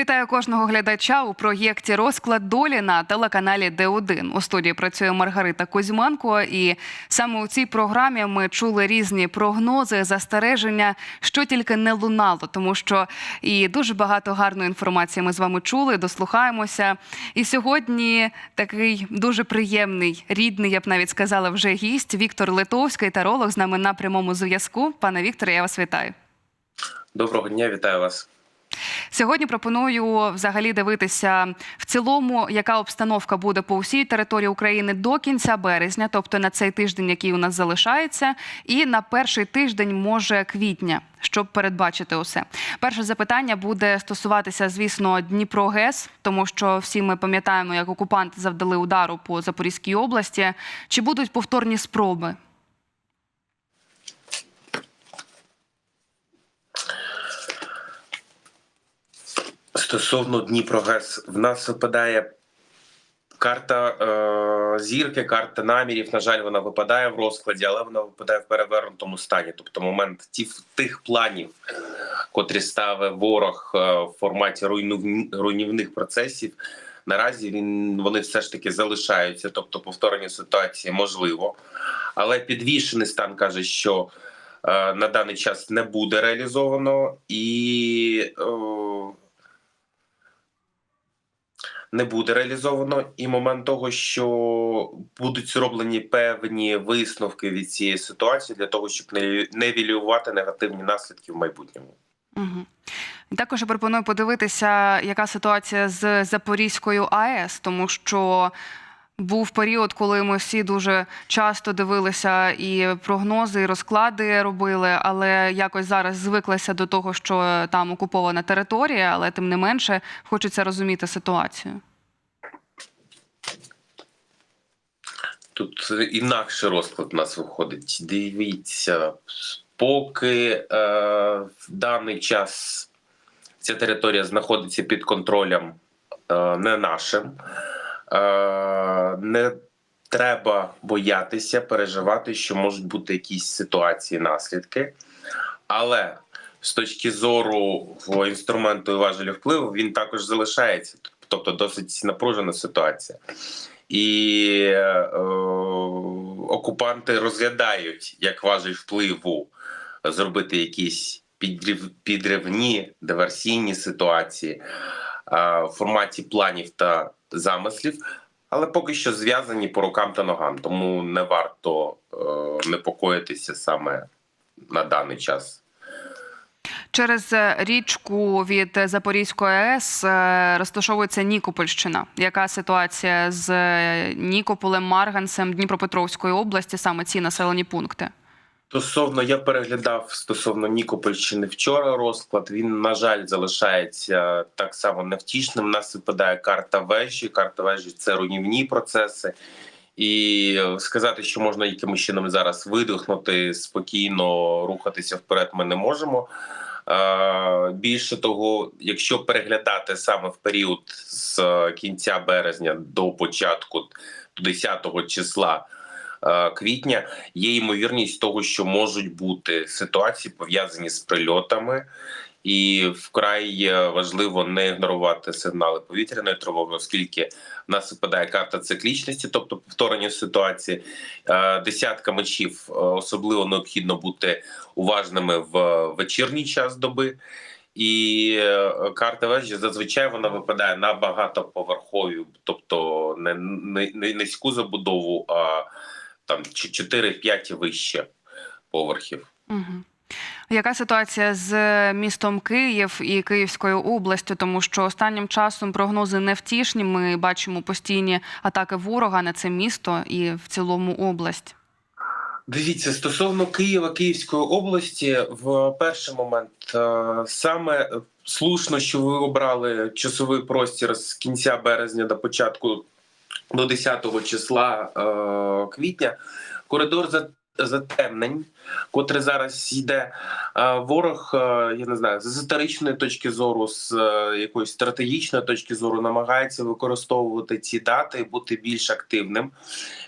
Вітаю кожного глядача у проєкті Розклад долі на телеканалі Д1. У студії працює Маргарита Кузьменко. І саме у цій програмі ми чули різні прогнози, застереження, що тільки не лунало, тому що і дуже багато гарної інформації ми з вами чули, дослухаємося. І сьогодні такий дуже приємний, рідний, я б навіть сказала, вже гість Віктор Литовський, таролог з нами на прямому зв'язку. Пане Вікторе, я вас вітаю. Доброго дня, вітаю вас. Сьогодні пропоную взагалі дивитися в цілому, яка обстановка буде по усій території України до кінця березня, тобто на цей тиждень, який у нас залишається, і на перший тиждень, може, квітня, щоб передбачити усе. Перше запитання буде стосуватися, звісно, Дніпро ГЕС, тому що всі ми пам'ятаємо, як окупанти завдали удару по Запорізькій області. Чи будуть повторні спроби? Стосовно Дніпрогес, в нас випадає карта е, зірки, карта намірів. На жаль, вона випадає в розкладі, але вона випадає в перевернутому стані. Тобто, момент ті, тих планів, котрі ставить ворог е, в форматі руйнівних процесів. Наразі він вони все ж таки залишаються, тобто повторення ситуації можливо, але підвішений стан каже, що е, на даний час не буде реалізовано і. Е, не буде реалізовано, і момент того, що будуть зроблені певні висновки від цієї ситуації для того, щоб не невілювати негативні наслідки в майбутньому. Угу. Також пропоную подивитися, яка ситуація з Запорізькою АЕС, тому що був період, коли ми всі дуже часто дивилися і прогнози, і розклади робили, але якось зараз звиклися до того, що там окупована територія, але тим не менше хочеться розуміти ситуацію. Тут інакше розклад у нас виходить. Дивіться, поки е, в даний час ця територія знаходиться під контролем е, не нашим. Е, не треба боятися переживати, що можуть бути якісь ситуації, наслідки, але з точки зору інструменту і важелю впливу він також залишається, тобто досить напружена ситуація. І е, окупанти розглядають як важель впливу зробити якісь підрив, підривні диверсійні ситуації е, в форматі планів та замислів, але поки що зв'язані по рукам та ногам, тому не варто е, непокоїтися саме на даний час. Через річку від Запорізької АЕС розташовується Нікопольщина. Яка ситуація з Нікополем, Марганцем Дніпропетровської області, саме ці населені пункти? Стосовно я переглядав стосовно Нікопольщини вчора. Розклад він на жаль залишається так само невтішним. У нас випадає карта вежі. Карта вежі це руйнівні процеси. І сказати, що можна якимось чином зараз видихнути спокійно рухатися вперед, ми не можемо. Більше того, якщо переглядати саме в період з кінця березня до початку 10 числа квітня, є ймовірність того, що можуть бути ситуації пов'язані з прильотами. І вкрай важливо не ігнорувати сигнали повітряної тривоги, оскільки в нас випадає карта циклічності, тобто повторення ситуації. Десятка мечів особливо необхідно бути уважними в вечірній час доби. І карта вежі зазвичай вона випадає на багатоповерхові, тобто не низьку забудову, а там 4-5 вище поверхів. Угу. Яка ситуація з містом Київ і Київською областю? Тому що останнім часом прогнози невтішні. Ми бачимо постійні атаки ворога на це місто і в цілому область. Дивіться, стосовно Києва, Київської області, в перший момент саме слушно, що ви обрали часовий простір з кінця березня до початку до 10 числа квітня. Коридор затемнень, котре зараз йде ворог, я не знаю, з історичної точки зору, з якоїсь стратегічної точки зору, намагається використовувати ці дати і бути більш активним.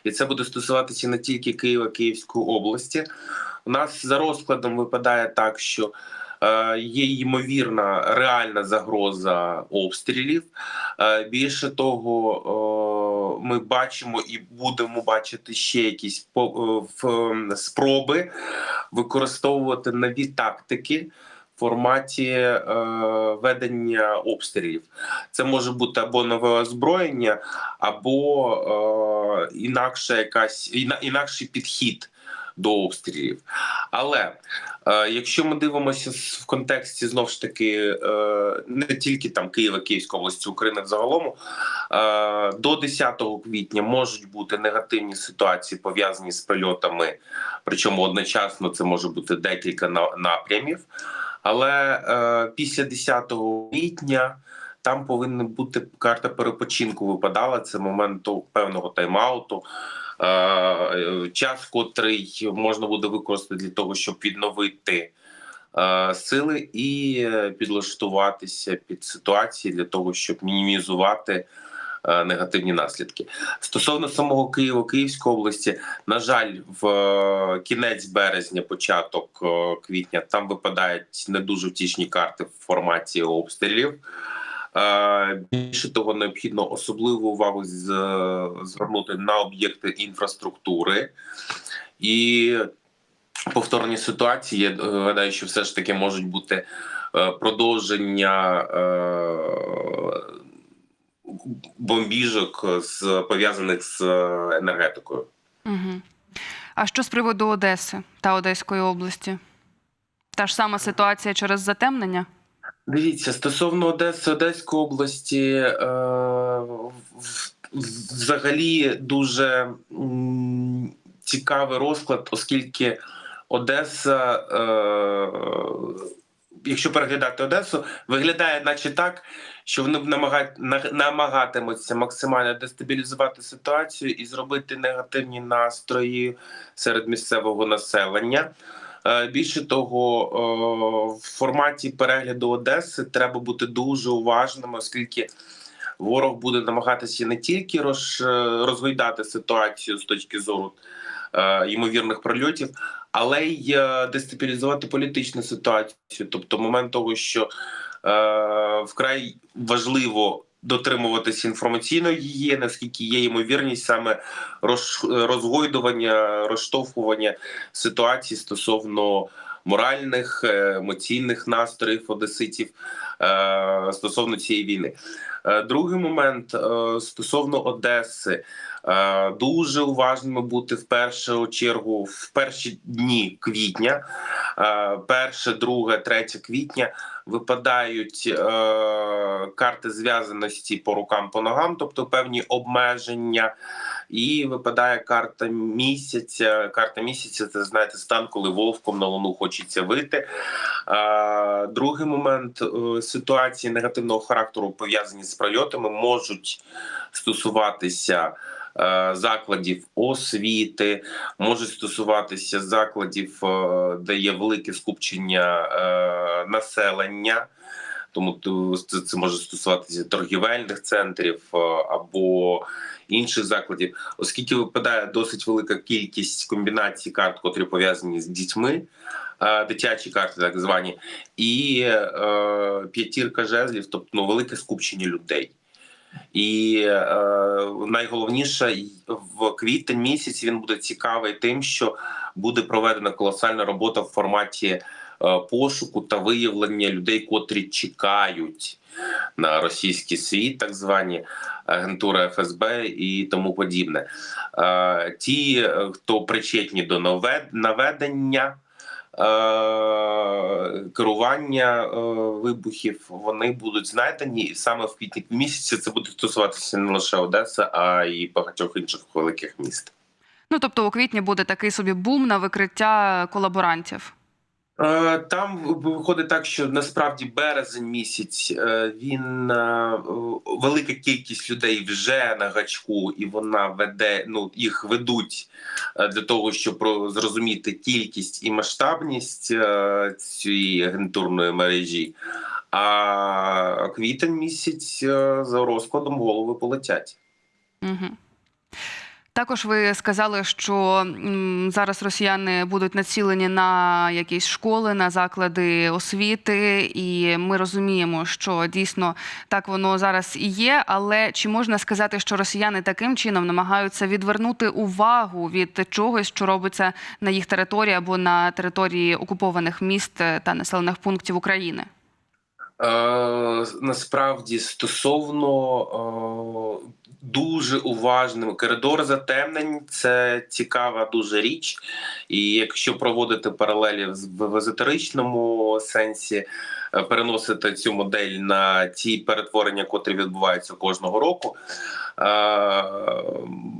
І це буде стосуватися не тільки Києва, Київської області. У нас за розкладом випадає так, що Е, Є ймовірна реальна загроза обстрілів. Е, Більше того, е, ми бачимо і будемо бачити ще якісь е, в- спроби використовувати нові тактики в форматі е, ведення обстрілів. Це може бути або нове озброєння, або е, інакше якась іна- інакший підхід до обстрілів. Але е, якщо ми дивимося в контексті знов ж таки е, не тільки там Києва, Київської області, України взагалом, е, до 10 квітня можуть бути негативні ситуації пов'язані з прильотами, причому одночасно це може бути декілька на- напрямів. Але е, після 10 квітня там повинна бути карта перепочинку. Випадала це моменту певного тайм-ауту. Е, час, котрий можна буде використати для того, щоб відновити е, сили і е, підлаштуватися під ситуації для того, щоб мінімізувати е, негативні наслідки. Стосовно самого Києва, Київської області, на жаль, в е, кінець березня, початок е, квітня, там випадають не дуже втішні карти в форматі обстрілів. Е, Більше того, необхідно особливу увагу звернути на об'єкти інфраструктури і повторні ситуації. Я гадаю, що все ж таки можуть бути е, продовження е, бомбіжок з пов'язаних з енергетикою. Угу. А що з приводу Одеси та Одеської області? Та ж сама ситуація через затемнення? Дивіться, стосовно Одеси, Одеської області, е, взагалі дуже цікавий розклад, оскільки Одеса, е, якщо переглядати Одесу, виглядає, наче так, що вони намагають намагатимуться максимально дестабілізувати ситуацію і зробити негативні настрої серед місцевого населення. Е, Більше того, е, в форматі перегляду Одеси треба бути дуже уважними, оскільки ворог буде намагатися не тільки е, розгойдати ситуацію з точки зору ймовірних прольотів, але й дестабілізувати політичну ситуацію. Тобто, момент того, що вкрай важливо. Дотримуватися інформаційної гігієни, наскільки є ймовірність саме роз- розгойдування, розштовхування ситуації стосовно моральних, е, емоційних настроїв одеситів е, стосовно цієї війни. Е, Другий момент стосовно Одеси. Е, Дуже уважними бути в першу чергу в перші дні квітня, Е, перше, друге, третє квітня випадають е, карти зв'язаності по рукам, по ногам, тобто певні обмеження. І випадає карта місяця. Карта місяця це знаєте стан, коли вовком на луну хочеться вийти. А, другий момент ситуації негативного характеру пов'язані з прольотами можуть стосуватися. Е, Закладів освіти можуть стосуватися закладів, е, де є велике скупчення е, населення, тому це, може стосуватися торгівельних центрів або інших закладів, оскільки випадає досить велика кількість комбінацій карт, котрі пов'язані з дітьми, дитячі карти, так звані, і п'ятірка жезлів, тобто ну, велике скупчення людей. І е, найголовніше в квітень місяці він буде цікавий тим, що буде проведена колосальна робота в форматі е, пошуку та виявлення людей, котрі чекають на російський світ, так звані агентура ФСБ і тому подібне. Е, Ті, е, хто причетні до наведення. Е, Керування е, вибухів вони будуть знайдені, саме в квітні місяці це буде стосуватися не лише Одеси, а й багатьох інших великих міст. Ну тобто у квітні буде такий собі бум на викриття колаборантів. Е, Там виходить так, що насправді березень місяць е, він е, велика кількість людей вже на гачку, і вона веде. Ну їх ведуть для того, щоб зрозуміти кількість і масштабність цієї агентурної мережі. А квітень місяць за розкладом голови полетять. Угу. Також ви сказали, що зараз росіяни будуть націлені на якісь школи, на заклади освіти, і ми розуміємо, що дійсно так воно зараз і є. Але чи можна сказати, що росіяни таким чином намагаються відвернути увагу від чогось, що робиться на їх території або на території окупованих міст та населених пунктів України? Е, насправді стосовно е, дуже уважним коридор затемнень це цікава дуже річ. І якщо проводити паралелі в езотеричному сенсі, е, переносити цю модель на ті перетворення, котрі відбуваються кожного року. е,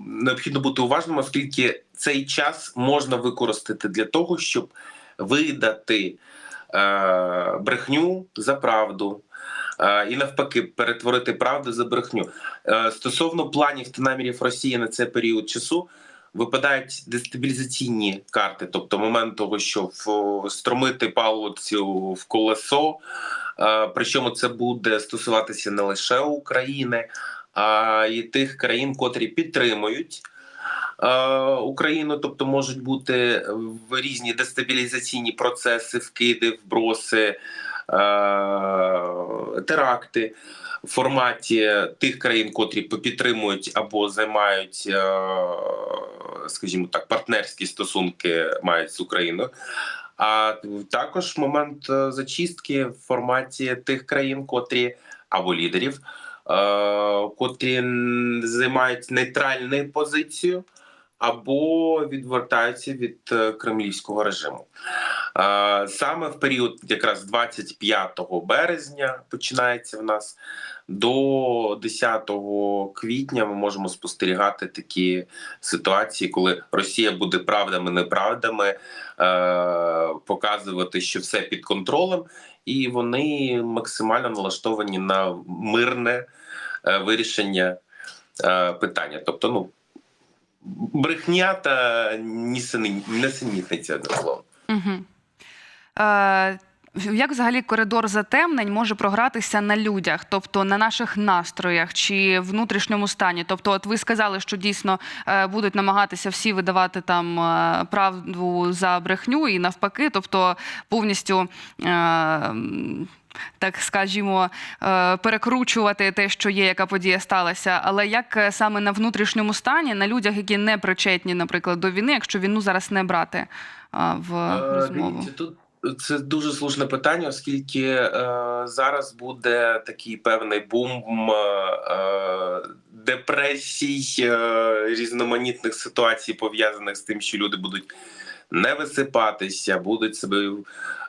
Необхідно бути уважним, оскільки цей час можна використати для того, щоб видати е, брехню за правду. І навпаки, перетворити правду за брехню Е, стосовно планів та намірів Росії на цей період часу. Випадають дестабілізаційні карти, тобто момент того, що встромити палицю в колесо. е, Причому це буде стосуватися не лише України, а й тих країн, котрі підтримують е, Україну, тобто можуть бути в різні дестабілізаційні процеси, вкиди, вброси, теракти в форматі тих країн, котрі підтримують або займають, е, скажімо так, партнерські стосунки мають з Україною. А також момент е, зачистки в форматі тих країн, котрі або лідерів, е, котрі займають нейтральну позицію або відвертаються від е, кремлівського режиму. Саме в період якраз 25 березня починається в нас до 10 квітня. Ми можемо спостерігати такі ситуації, коли Росія буде правдами, неправдами е, показувати, що все під контролем, і вони максимально налаштовані на мирне е, вирішення питання. Тобто, ну брехня та несенітниця одним словом. Угу. Е, як взагалі коридор затемнень може програтися на людях, тобто на наших настроях чи внутрішньому стані? Тобто, от ви сказали, що дійсно е, будуть намагатися всі видавати там е, правду за брехню і навпаки, тобто повністю. Е, так скажімо, е, перекручувати те, що є, яка подія сталася. Але як е, саме на внутрішньому стані, на людях, які не причетні, наприклад, до війни, якщо війну зараз не брати е, в розмову? Тут це дуже слушне питання, оскільки е, зараз буде такий певний бум е, депресій, е, різноманітних ситуацій, пов'язаних з тим, що люди будуть не висипатися, будуть себе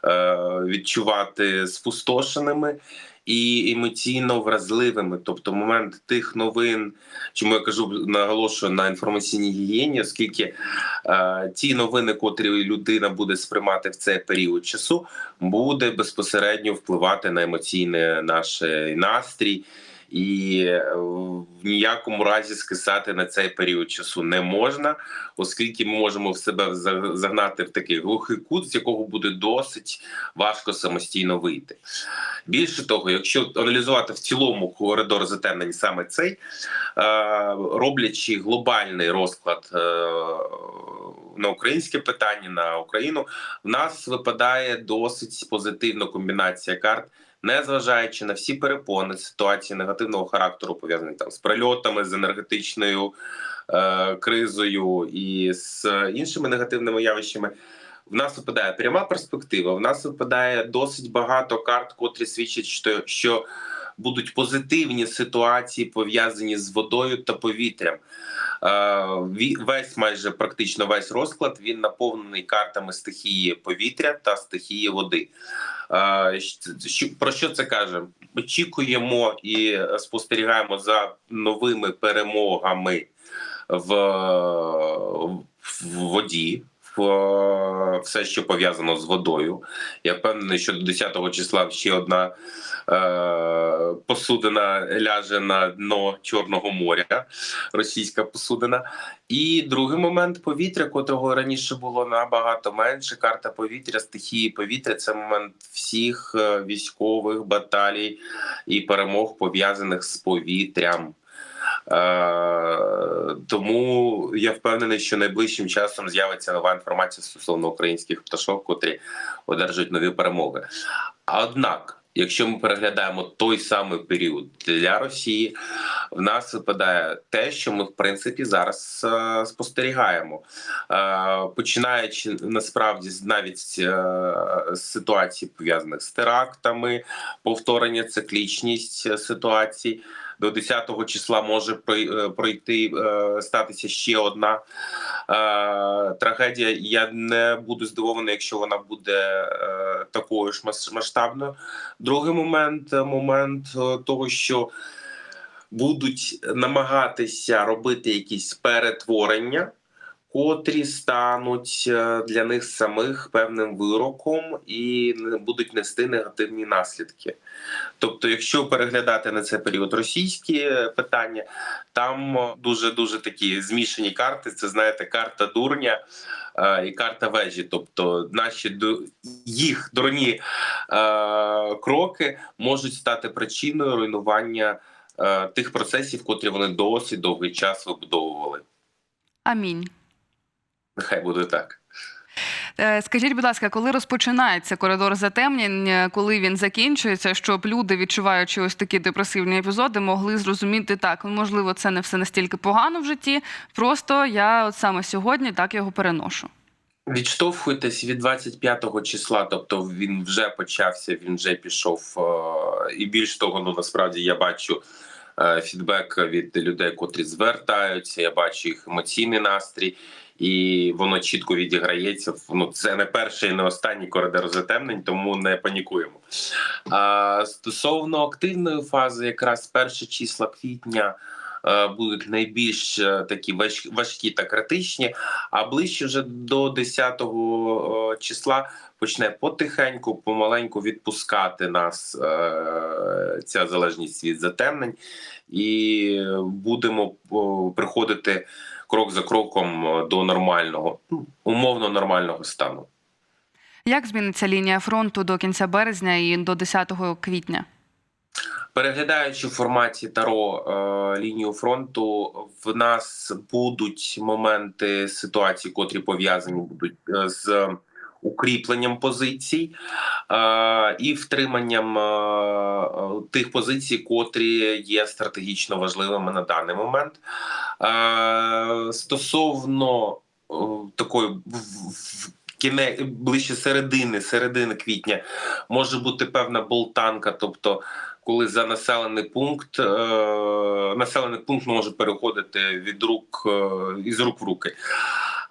е, відчувати спустошеними. І емоційно вразливими, тобто момент тих новин, чому я кажу, наголошую на інформаційній гігієні, оскільки е, ті новини, котрі людина буде сприймати в цей період часу, буде безпосередньо впливати на емоційний наш настрій. І е, в ніякому разі скисати на цей період часу не можна, оскільки ми можемо в себе загнати в такий глухий кут, з якого буде досить важко самостійно вийти. Більше того, якщо аналізувати в цілому коридор затемнень саме цей, е, роблячи глобальний розклад е, на українське питання на Україну, в нас випадає досить позитивна комбінація карт. Незважаючи на всі перепони, ситуації негативного характеру, пов'язані там з прильотами, з енергетичною е, кризою і з іншими негативними явищами, в нас випадає пряма перспектива. В нас випадає досить багато карт, котрі свідчать, що, що будуть позитивні ситуації пов'язані з водою та повітрям. Е, Весь майже практично весь розклад він наповнений картами стихії повітря та стихії води. Е, Про що це каже? Очікуємо і спостерігаємо за новими перемогами в, в воді. Все, що пов'язано з водою. Я впевнений, що до 10 числа ще одна е, посудина ляже на дно Чорного моря, російська посудина. І другий момент повітря, котрого раніше було набагато менше. Карта повітря, стихії повітря це момент всіх е, військових баталій і перемог пов'язаних з повітрям. Е, тому я впевнений, що найближчим часом з'явиться нова інформація стосовно українських пташок, котрі одержують нові перемоги. Однак, якщо ми переглядаємо той самий період для Росії, в нас випадає те, що ми в принципі зараз е, спостерігаємо, е, починаючи насправді навіть з ситуацій пов'язаних з терактами, повторення циклічність ситуацій. До 10 числа може е, пройти е, статися ще одна е, трагедія. Я не буду здивований, якщо вона буде такою ж масштабною. Другий момент момент того, що будуть намагатися робити якісь перетворення. Котрі стануть е, для них самих певним вироком і будуть нести негативні наслідки. Тобто, якщо переглядати на цей період російські е, питання, там дуже дуже такі змішані карти. Це знаєте, карта дурня е, і карта вежі. Тобто, наші ду- їх дурні е, кроки можуть стати причиною руйнування е, тих процесів, котрі вони досить довгий час вибудовували. Амінь. Нехай буде так. Е, Скажіть, будь ласка, коли розпочинається коридор затемнень, е, коли він закінчується, щоб люди, відчуваючи ось такі депресивні епізоди, могли зрозуміти так, можливо, це не все настільки погано в житті. Просто я от саме сьогодні так його переношу. Відштовхуйтесь від 25-го числа, тобто він вже почався, він вже пішов. е, І більш того, ну насправді я бачу фідбек від людей, котрі звертаються. Я бачу їх емоційний настрій, і воно чітко відіграється. Ну це не перший, і не останній коридор затемнень, тому не панікуємо. А стосовно активної фази, якраз перші числа квітня. Е, Будуть найбільш е, такі важ- важкі та критичні, а ближче вже до 10-го числа почне потихеньку, помаленьку відпускати нас е, ця залежність від затемнень, і будемо приходити крок за кроком е, до нормального, ну, умовно нормального стану. Як зміниться лінія фронту до кінця березня і до 10 квітня? Переглядаючи в форматі Таро е, лінію фронту, в нас будуть моменти ситуації, котрі пов'язані будуть е, з укріпленням позицій е, і втриманням тих позицій, котрі є стратегічно важливими на даний момент. Стосовно такої в- кіне ближче середини, середини квітня може бути певна болтанка, тобто коли за населений пункт е, населений пункт може переходити від рук е, із рук в руки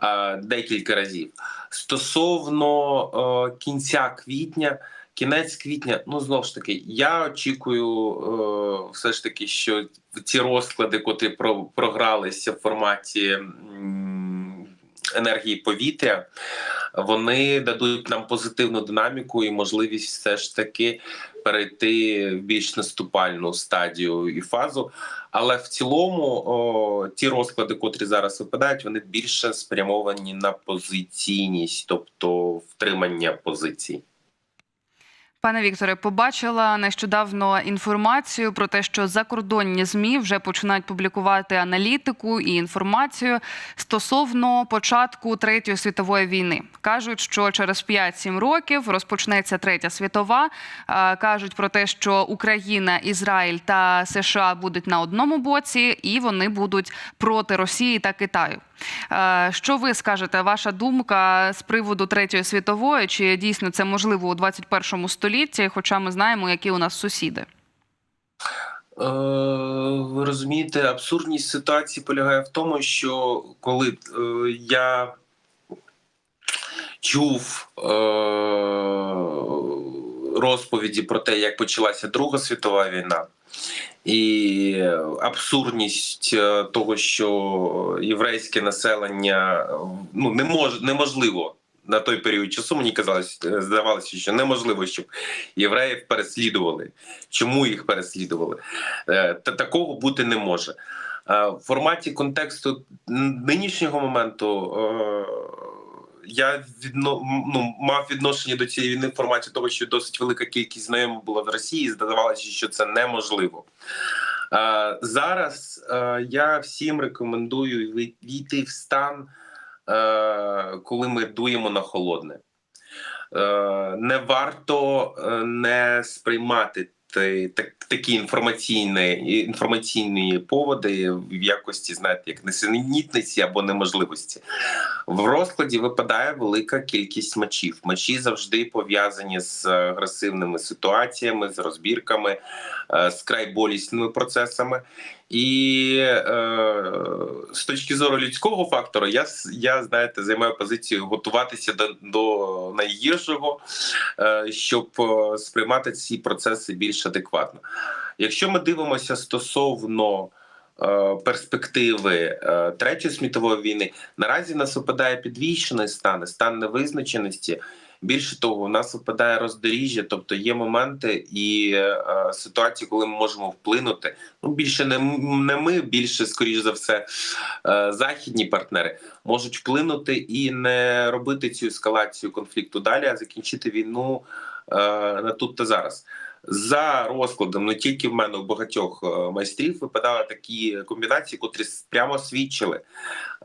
е, декілька разів. Стосовно е, кінця квітня, кінець квітня, ну знову ж таки, я очікую е, все ж таки, що ці розклади, котрі про, програлися в форматі енергії повітря, вони дадуть нам позитивну динаміку і можливість все ж таки перейти в більш наступальну стадію і фазу. Але в цілому о, ті розклади, котрі зараз випадають, вони більше спрямовані на позиційність, тобто втримання позицій. Пане Вікторе, побачила нещодавно інформацію про те, що закордонні змі вже починають публікувати аналітику і інформацію стосовно початку третьої світової війни. кажуть, що через 5-7 років розпочнеться третя світова. Кажуть про те, що Україна, Ізраїль та США будуть на одному боці, і вони будуть проти Росії та Китаю. Е, Що ви скажете? Ваша думка з приводу третьої світової? Чи дійсно це можливо у 21 столітті? Хоча ми знаємо, які у нас сусіди. Е, ви розумієте, абсурдність ситуації полягає в тому, що коли е, я чув розповіді про те, як почалася Друга світова війна, і абсурдність е, того, що єврейське населення ну не мож, неможливо. На той період часу мені казалось, е, здавалося, що неможливо, щоб євреїв переслідували. Чому їх переслідували? Е, Та такого бути не може. Е, В форматі контексту нинішнього моменту е, я відно, ну, мав відношення до цієї війни в форматі того, що досить велика кількість знайомих була в Росії. і Здавалося, що це неможливо. Е, Зараз е, я всім рекомендую війти в стан, е, коли ми дуємо на холодне. Е, Не варто е, не сприймати ти- так- такі інформаційні, інформаційні поводи в якості, знаєте, як несенітниці або неможливості. В розкладі випадає велика кількість мечів. Мечі завжди пов'язані з агресивними ситуаціями, з розбірками, е, з крайболісними процесами. І е, з точки зору людського фактору, я я знаєте, займаю позицію готуватися до, до найгіршого, е, щоб е, сприймати ці процеси більш адекватно. Якщо ми дивимося стосовно е, перспективи е, третьої світової війни, наразі нас випадає підвищений стан, стан невизначеності. Більше того, у нас випадає роздоріжжя, тобто є моменти і е, ситуації, коли ми можемо вплинути. Ну більше не, не ми, більше скоріш за все, е, західні партнери можуть вплинути і не робити цю ескалацію конфлікту далі, а закінчити війну е, на тут та зараз. За розкладом, не тільки в мене у багатьох е, майстрів випадали такі комбінації, котрі прямо свідчили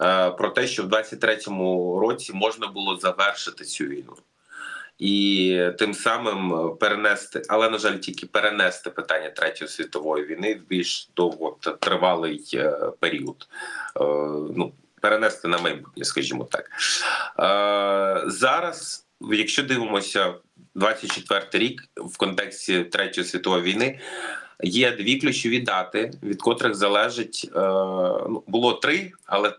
е, про те, що в 23-му році можна було завершити цю війну. І тим самим е, перенести, але на жаль, тільки перенести питання третьої світової війни в більш довготривалий е, період. Е, Ну перенести на майбутнє, скажімо так. Зараз, якщо дивимося 24 рік в контексті третьої світової війни. Є дві ключові дати, від котрих залежить ну було три, але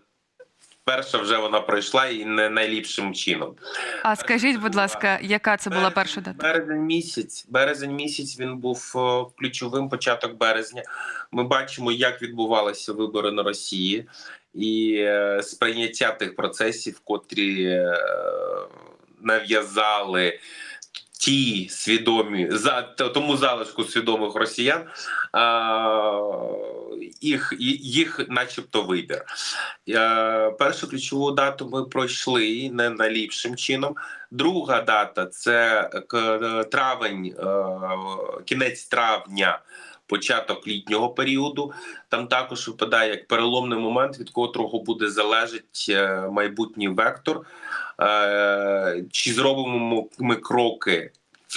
перша вже вона пройшла і не найліпшим чином. А скажіть, будь ласка, яка це була перша дата? Березень місяць. Березень місяць він був е, ключовим початок березня. Ми бачимо, як відбувалися вибори на Росії, і е, сприйняття тих процесів, котрі е, нав'язали. Ті свідомі за тому залишку свідомих росіян, а, їх, їх, начебто, вибір. Е, Першу ключову дату ми пройшли не найліпшим чином. Друга дата це к- травень, е, кінець травня, початок літнього періоду. Там також випадає як переломний момент, від котрого буде залежить е, майбутній вектор. Е, Чи зробимо ми кроки?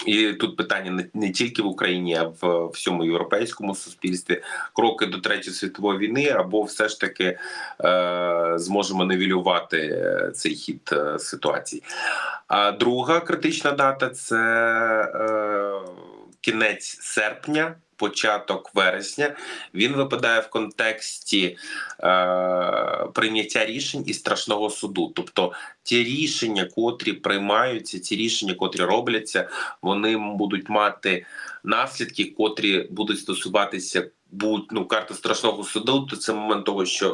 І тут питання не, тільки в Україні, а в всьому європейському суспільстві кроки до третьої світової війни, або все ж таки е, зможемо нивелювати е, цей хід е, ситуації. А друга критична дата це е, кінець серпня. Початок вересня він випадає в контексті е, прийняття рішень і страшного суду. Тобто ті рішення, котрі приймаються, ті рішення, котрі робляться, вони будуть мати наслідки, котрі будуть стосуватися будь ну карти страшного суду. То це момент того, що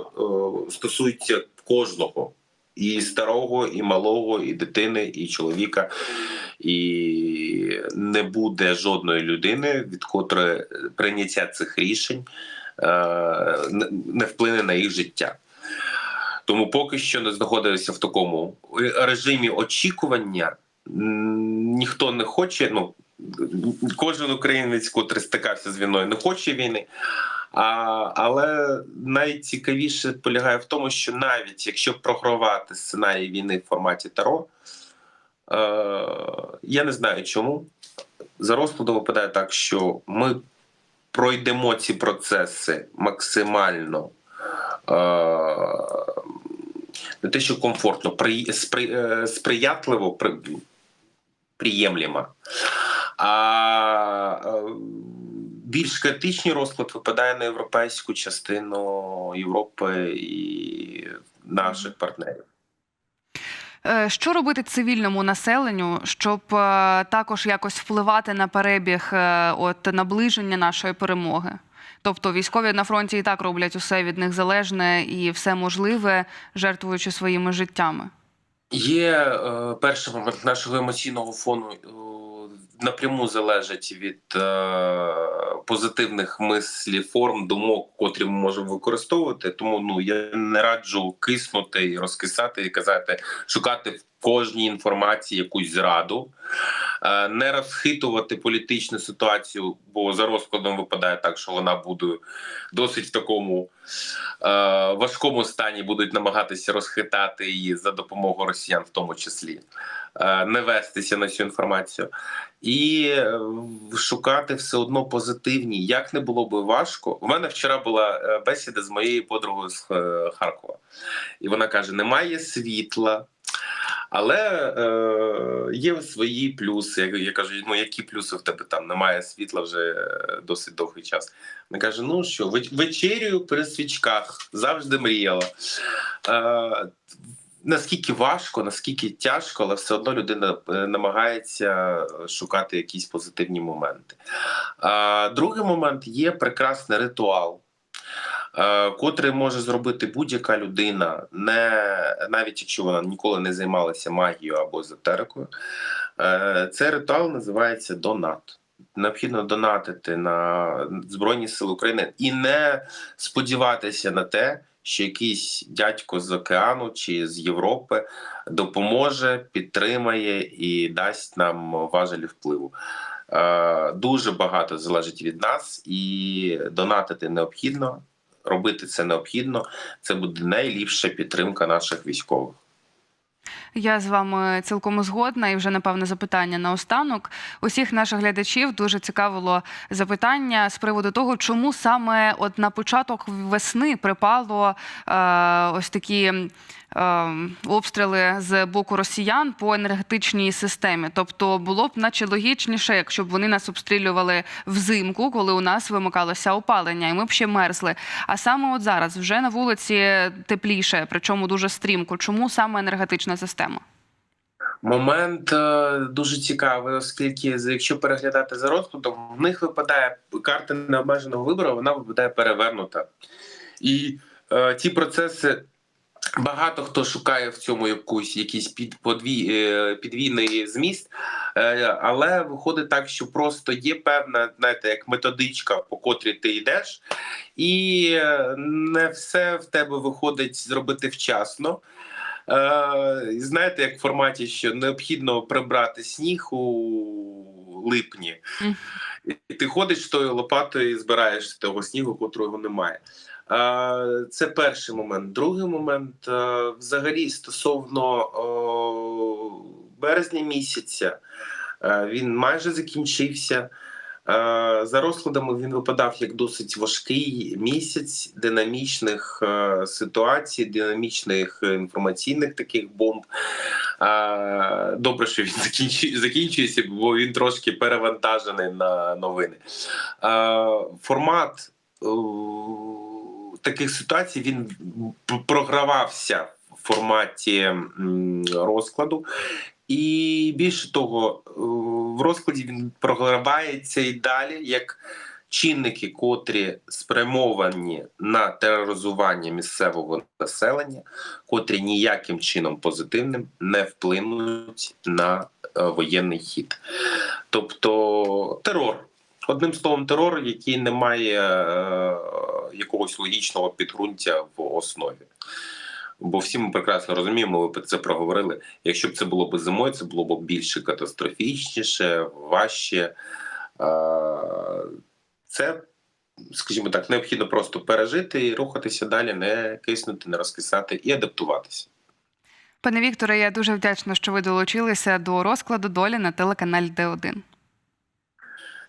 е, стосується кожного. І старого, і малого, і дитини, і чоловіка, і не буде жодної людини, від котрої прийняття цих рішень е, не- не вплине на їх життя. Тому поки що не знаходилися в такому режимі очікування. Ніхто не хоче. Ну кожен українець, котрий стикався з війною, не хоче війни. А, але найцікавіше полягає в тому, що навіть якщо програвати сценарій війни в форматі Таро, е, я не знаю чому. За розкладом випадає так, що ми пройдемо ці процеси максимально е, не те, що комфортно, при, спри, е, сприятливо, при, приємлемо. А е, більш критичний розклад випадає на європейську частину Європи і наших партнерів. Е, Що робити цивільному населенню, щоб е, також якось впливати на перебіг от наближення нашої перемоги? Тобто військові на фронті і так роблять усе від них залежне і все можливе, жертвуючи своїми життями. Є е, перший момент нашого емоційного фону напряму залежить від е, позитивних мислів, форм, думок, котрі ми можемо використовувати. Тому ну я не раджу киснути і розкисати, і казати, шукати в кожній інформації якусь зраду, е, не розхитувати політичну ситуацію, бо за розкладом випадає так, що вона буде досить в такому е, важкому стані, будуть намагатися розхитати її за допомогою росіян, в тому числі, е, не вестися на цю інформацію. І е, шукати все одно позитивні, як не було би важко. У мене вчора була е, бесіда з моєю подругою з е, Харкова, і вона каже: немає світла. Але е, є свої плюси. Я, я кажу, ну які плюси в тебе там? Немає світла вже досить довгий час. Вона каже: ну що, веч- вечерю при свічках завжди мріяла. Е, наскільки важко, наскільки тяжко, але все одно людина е, намагається шукати якісь позитивні моменти. Другий момент є прекрасний ритуал. е, Котрий може зробити будь-яка людина, не навіть якщо вона ніколи не займалася магією або езотерикою. Е, Цей ритуал називається донат. Необхідно донатити на Збройні Сили України і не сподіватися на те, що якийсь дядько з океану чи з Європи допоможе, підтримає і дасть нам важелі впливу. Е, Дуже багато залежить від нас, і донатити необхідно, робити це необхідно. Це буде найліпша підтримка наших військових. Я з вами цілком згодна, і вже напевне запитання на останок. Усіх наших глядачів дуже цікавило запитання з приводу того, чому саме от на початок весни припало е, ось такі. е, Обстріли з боку росіян по енергетичній системі, тобто було б наче логічніше, якщо б вони нас обстрілювали взимку, коли у нас вимикалося опалення, і ми б ще мерзли. А саме от зараз вже на вулиці тепліше, причому дуже стрімко. Чому саме енергетична система? Момент е, дуже цікавий, оскільки якщо переглядати за розкладом, в них випадає карта необмеженого вибору, вона випадає перевернута. І е, ті процеси. Багато хто шукає в цьому якусь якийсь під подвій, е, підвійний зміст, е, але виходить так, що просто є певна, знаєте, як методичка, по котрій ти йдеш, і е, не все в тебе виходить зробити вчасно. Е, знаєте, як в форматі, що необхідно прибрати сніг у липні, і ти ходиш з тою лопатою і збираєш з того снігу, котрого немає. Е, Це перший момент. Другий момент, е, взагалі, стосовно березня місяця, він майже закінчився. Е, За розкладами він випадав як досить важкий місяць динамічних е, ситуацій, динамічних інформаційних таких бомб. Е, Добре, що він закінчується, бо він трошки перевантажений на новини. Формат таких ситуацій він програвався форматі розкладу. І більше того, е, в розкладі він програвається і далі як чинники, котрі спрямовані на тероризування місцевого населення, котрі ніяким чином позитивним не вплинуть на е, воєнний хід. Тобто терор. Одним словом, терор, який не має е, якогось логічного підґрунтя в основі. Бо всі ми прекрасно розуміємо, ви про це проговорили. Якщо б це було б зимою, це було б більше катастрофічніше, важче. Це, скажімо так, необхідно просто пережити і рухатися далі, не киснути, не розкисати і адаптуватися. Пане Вікторе, я дуже вдячна, що ви долучилися до розкладу долі на телеканалі Д1.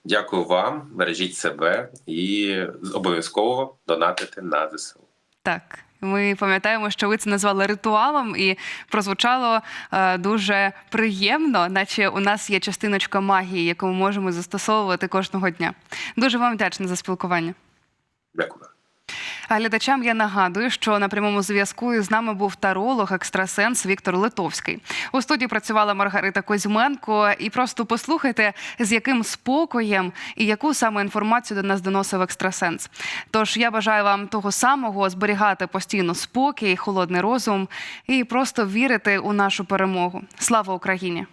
Дякую вам, бережіть себе і обов'язково донатити на ЗСУ. Так, ми пам'ятаємо, що ви це назвали ритуалом, і прозвучало е, дуже приємно, наче у нас є частиночка магії, яку ми можемо застосовувати кожного дня. Дуже вам вдячна за спілкування. Дякую. Глядачам я нагадую, що на прямому зв'язку з нами був таролог, екстрасенс Віктор Литовський. У студії працювала Маргарита Козьменко. І просто послухайте, з яким спокоєм і яку саме інформацію до нас доносив екстрасенс. Тож я бажаю вам того самого зберігати постійно спокій, холодний розум і просто вірити у нашу перемогу. Слава Україні!